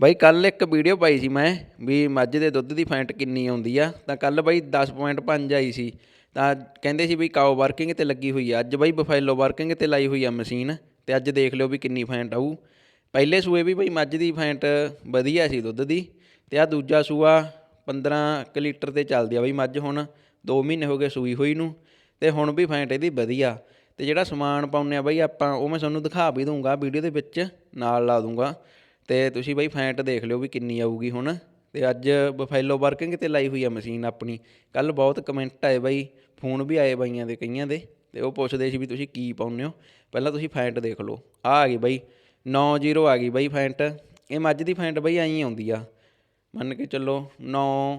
ਬਾਈ ਕੱਲ ਇੱਕ ਵੀਡੀਓ ਪਾਈ ਸੀ ਮੈਂ ਵੀ ਮੱਝ ਦੇ ਦੁੱਧ ਦੀ ਫੈਂਟ ਕਿੰਨੀ ਆਉਂਦੀ ਆ, ਤਾਂ ਕੱਲ ਬਾਈ 10.5 ਆਈ ਸੀ, ਤਾਂ ਕਹਿੰਦੇ ਸੀ ਵੀ ਕਾਓ ਵਰਕਿੰਗ ਤੇ ਲੱਗੀ ਹੋਈ ਆ, ਅੱਜ ਬਾਈ ਬਫੈਲੋ ਵਰਕਿੰਗ ਤੇ ਲਾਈ ਹੋਈ ਆ ਮਸ਼ੀਨ, ਤੇ ਅੱਜ ਦੇਖ ਲਿਓ ਵੀ ਕਿੰਨੀ ਫੈਂਟ ਆਊ। ਪਹਿਲੇ ਸੂਏ ਵੀ ਬਾਈ ਮੱਝ ਦੀ ਫੈਂਟ ਵਧੀਆ ਸੀ ਦੁੱਧ ਦੀ, ਤੇ ਆ ਦੂਜਾ ਸੂਆ 15 ਕੁ ਲੀਟਰ ਤੇ ਚੱਲਦੀ ਆ ਬਾਈ ਮੱਝ ਹੁਣ 2 ਮਹੀਨੇ ਹੋ ਗਏ ਸੂਈ ਹੋਈ ਨੂੰ, ਤੇ ਹੁਣ ਵੀ ਫੈਂਟ ਇਹਦੀ ਵਧੀਆ, ਤੇ ਜਿਹੜਾ ਸਮਾਨ ਪਾਉਂਦੇ ਆ ਬਾਈ ਆਪਾਂ ਉਹ ਮੈਂ ਤੁਹਾਨੂੰ ਦਿਖਾ ਵੀ ਦੂੰਗਾ ਵੀਡੀਓ ਦੇ ਵਿੱਚ ਨਾਲ ਲਾ ਦੂੰਗਾ ਤੇ ਤੁਸੀਂ ਬਾਈ ਫੈਂਟ ਦੇਖ ਲਿਓ ਵੀ ਕਿੰਨੀ ਆਊਗੀ ਹੁਣ। ਤੇ ਅੱਜ ਬਫੈਲੋ ਵਰਕਿੰਗ ਤੇ ਲਾਈ ਹੋਈ ਆ ਮਸ਼ੀਨ ਆਪਣੀ। ਕੱਲ ਬਹੁਤ ਕਮੈਂਟ ਆਏ ਬਾਈ, ਫੋਨ ਵੀ ਆਏ ਬਾਈਆਂ ਦੇ, ਕਈਆਂ ਦੇ। ਤੇ ਉਹ ਪੁੱਛਦੇ ਸੀ ਵੀ ਤੁਸੀਂ ਕੀ ਪਾਉਂਦੇ ਹੋ? ਪਹਿਲਾਂ ਤੁਸੀਂ ਫੈਂਟ ਦੇਖ ਲਓ। ਆ ਆ ਗਈ ਬਾਈ 90 ਆ ਗਈ ਬਾਈ ਫੈਂਟ। ਇਹ ਮੱਝ ਦੀ ਫੈਂਟ ਬਾਈ ਐਂ ਆਉਂਦੀ ਆ। ਮੰਨ ਕੇ ਚੱਲੋ 9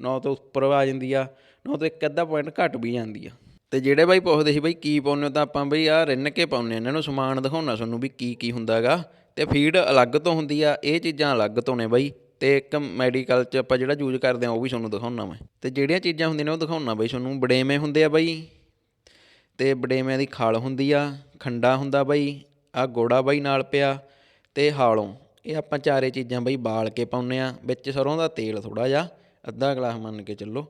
9 ਤੋਂ ਉੱਪਰ ਆ ਜਾਂਦੀ ਆ 9 ਤੋਂ ਇੱਕ ਅੱਧਾ ਪੁਆਇੰਟ ਘੱਟ ਵੀ ਜਾਂਦੀ ਆ। ਤੇ ਜਿਹੜੇ ਬਾਈ ਪੁੱਛਦੇ ਸੀ ਬਾਈ ਕੀ ਪਾਉਂਦੇ ਹੋ ਤਾਂ ਆਪਾਂ ਬਈ ਆ ਰਿੰਨ ਕੇ ਪਾਉਂਦੇ ਇਹਨਾਂ ਨੂੰ ਸਮਾਨ ਦਿਖਾਉਣਾ ਤੁਹਾਨੂੰ ਵੀ ਕੀ ਕੀ ਹੁੰਦਾਗਾ। ਤੇ ਫੀਡ ਅਲੱਗ ਤੋਂ ਹੁੰਦੀ ਆ, ਇਹ ਚੀਜ਼ਾਂ ਅਲੱਗ ਤੋਂ ਨੇ ਬਾਈ। ਤੇ ਇੱਕ ਮੈਡੀਕਲ ਚ ਆਪਾਂ ਜਿਹੜਾ ਯੂਜ਼ ਕਰਦੇ ਆ, ਉਹ ਵੀ ਤੁਹਾਨੂੰ ਦਿਖਾਉਣਾ ਮੈਂ। ਤੇ ਜਿਹੜੀਆਂ ਚੀਜ਼ਾਂ ਹੁੰਦੀਆਂ ਨੇ, ਉਹ ਦਿਖਾਉਣਾ ਬਾਈ ਤੁਹਾਨੂੰ। ਬੜੇਵੇਂ ਹੁੰਦੇ ਆ ਬਾਈ। ਤੇ ਬੜੇਵਿਆਂ ਦੀ ਖਾਲ ਹੁੰਦੀ ਆ, ਖੰਡਾ ਹੁੰਦਾ ਬਾਈ ਆ ਗੋੜਾ ਬਾਈ ਨਾਲ ਪਿਆ, ਤੇ ਹਾਲੋਂ। ਇਹ ਆਪਾਂ ਚਾਰੇ ਚੀਜ਼ਾਂ ਬਈ ਬਾਲ ਕੇ ਪਾਉਨੇ ਆ, ਵਿੱਚ ਸਰੋਂ ਦਾ ਤੇਲ ਥੋੜਾ ਜਿਹਾ, ਅੱਧਾ ਗਲਾਸ ਮੰਨ ਕੇ ਚੱਲੋ।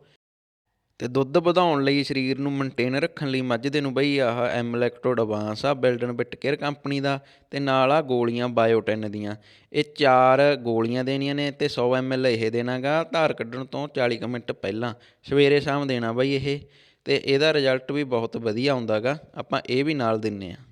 ਤੇ ਦੁੱਧ ਵਧਾਉਣ ਲਈ ਸਰੀਰ ਨੂੰ ਮੇਨਟੇਨ ਰੱਖਣ ਲਈ ਮੱਝ ਦੇ ਨੂੰ ਬਈ ਆਹ ਐਮਲੈਕਟੋ ਅਵਾਂਸ ਆ ਬਿਲਡਨ ਬਿਟ ਕੇਅਰ ਕੰਪਨੀ ਦਾ ਤੇ ਨਾਲ ਆ ਗੋਲੀਆਂ ਬਾਇਓਟਿਨ ਦੀਆਂ। ਇਹ ਚਾਰ ਗੋਲੀਆਂ ਦੇਣੀਆਂ ਨੇ ਤੇ 100 ml ਇਹ ਦੇਣਾਗਾ। ਧਾਰ ਕੱਢਣ ਤੋਂ 40 ਕੁ ਮਿੰਟ ਪਹਿਲਾਂ ਸਵੇਰੇ ਸ਼ਾਮ ਦੇਣਾ ਬਈ ਇਹ ਤੇ ਇਹਦਾ ਰਿਜ਼ਲਟ ਵੀ ਬਹੁਤ ਵਧੀਆ ਆਉਂਦਾਗਾ। ਆਪਾਂ ਇਹ ਵੀ ਨਾਲ ਦਿੰਨੇ ਆ।